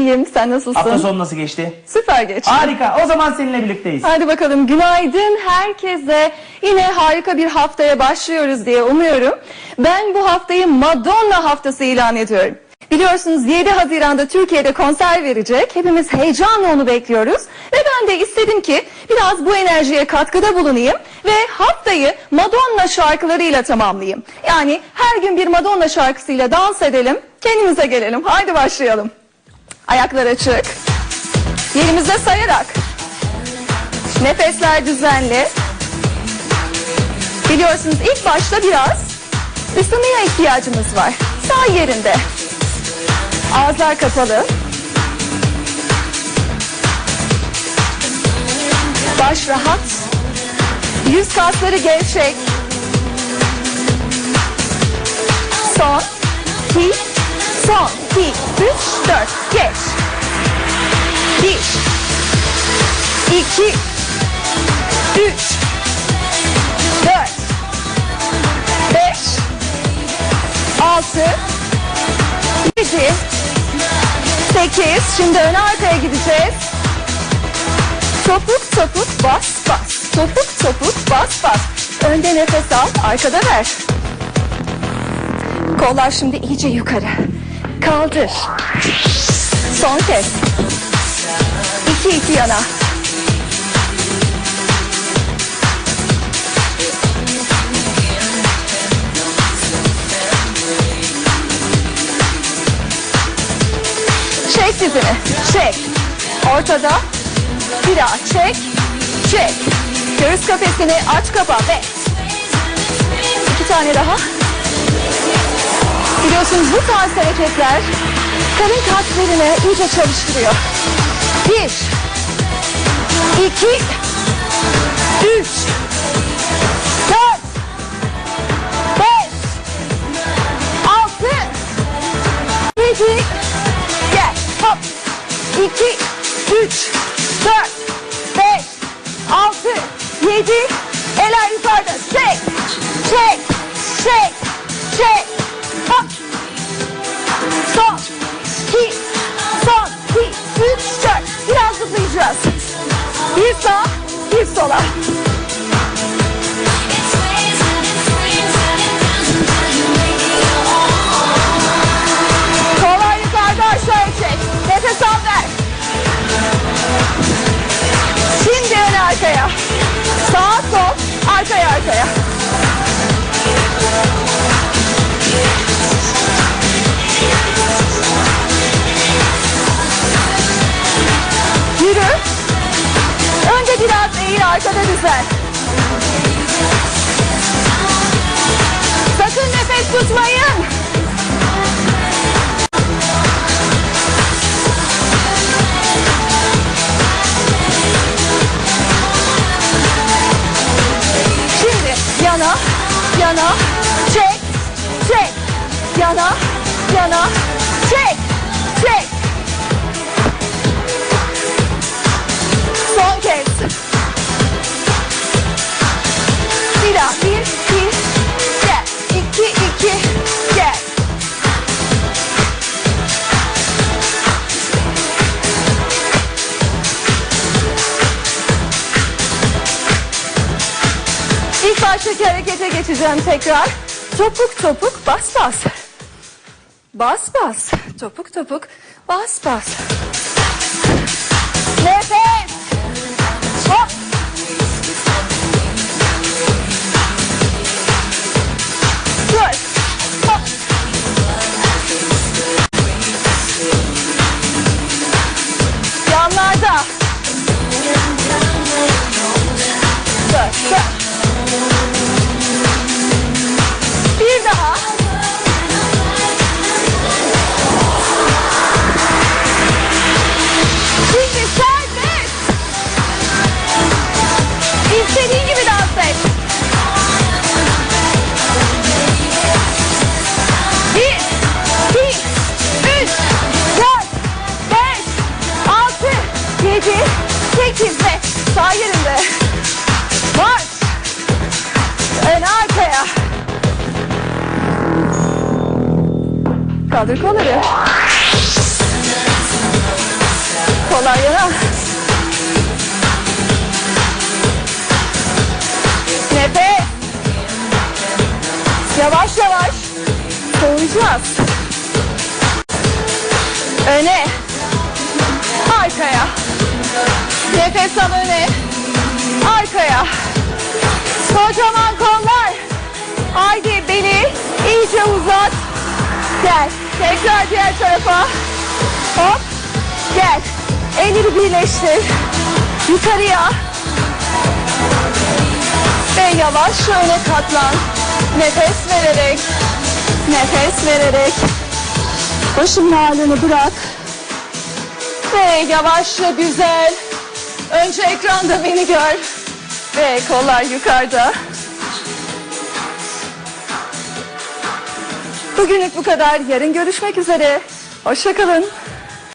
İyiyim, sen nasılsın? Hafta sonu nasıl geçti? Süper geçti. Harika. O zaman seninle birlikteyiz. Hadi bakalım günaydın herkese. Yine harika bir haftaya başlıyoruz diye umuyorum. Ben bu haftayı Madonna haftası ilan ediyorum. Biliyorsunuz 7 Haziran'da Türkiye'de konser verecek. Hepimiz heyecanla onu bekliyoruz. Ve ben de istedim ki biraz bu enerjiye katkıda bulunayım ve haftayı Madonna şarkılarıyla tamamlayayım. Yani her gün bir Madonna şarkısıyla dans edelim, kendimize gelelim. Haydi başlayalım. Ayaklar açık. Yerimizde sayarak. Nefesler düzenli. Biliyorsunuz ilk başta biraz ısınmaya ihtiyacımız var. Sağ yerinde. Ağızlar kapalı. Baş rahat. Yüz kasları gevşek. Son. iki, Son. İki, Üç. Dört. Geç. Bir. iki, Üç. Dört. Beş. Altı. Yedi. Sekiz. Şimdi ön arkaya gideceğiz. Topuk topuk bas bas. Topuk topuk bas bas. Önde nefes al, arkada ver. Kollar şimdi iyice yukarı. Kaldır. Son kez. İki iki yana. Çek dizini. Çek. Ortada. Bir daha çek. Çek. Göğüs kafesini aç kapa ve Biliyorsunuz bu tarz hareketler karın kaslarını iyice çalıştırıyor. Bir. iki, Üç. Dört. Beş. Altı. Yedi. Gel. Hop. İki. Üç. Dört. Beş. Altı. Yedi. Eller yukarıda. Çek. Çek. Çek. Çek. Bir sola. Arkada düzel. Sakın nefes tutmayın. Şimdi yana, yana, çek, çek, yana, yana, çek, çek. Son kez. Baştaki harekete geçeceğim tekrar. Topuk topuk bas bas. Bas bas. Topuk topuk bas bas. Nefes. Ön arkaya. Kaldır kolları. kollar yana. Nefes. Yavaş yavaş. Soğuyacağız. Öne. Arkaya. Nefes al öne. Arkaya. Kocaman kollar. Haydi beni iyice uzat. Gel. Tekrar diğer tarafa. Hop. Gel. Elleri birleştir. Yukarıya. Ve yavaşça öne katlan. Nefes vererek. Nefes vererek. Başın ağırlığını bırak. Ve yavaşça güzel. Önce ekranda beni gör. Ve kollar yukarıda. Bugünlük bu kadar. Yarın görüşmek üzere. Hoşçakalın.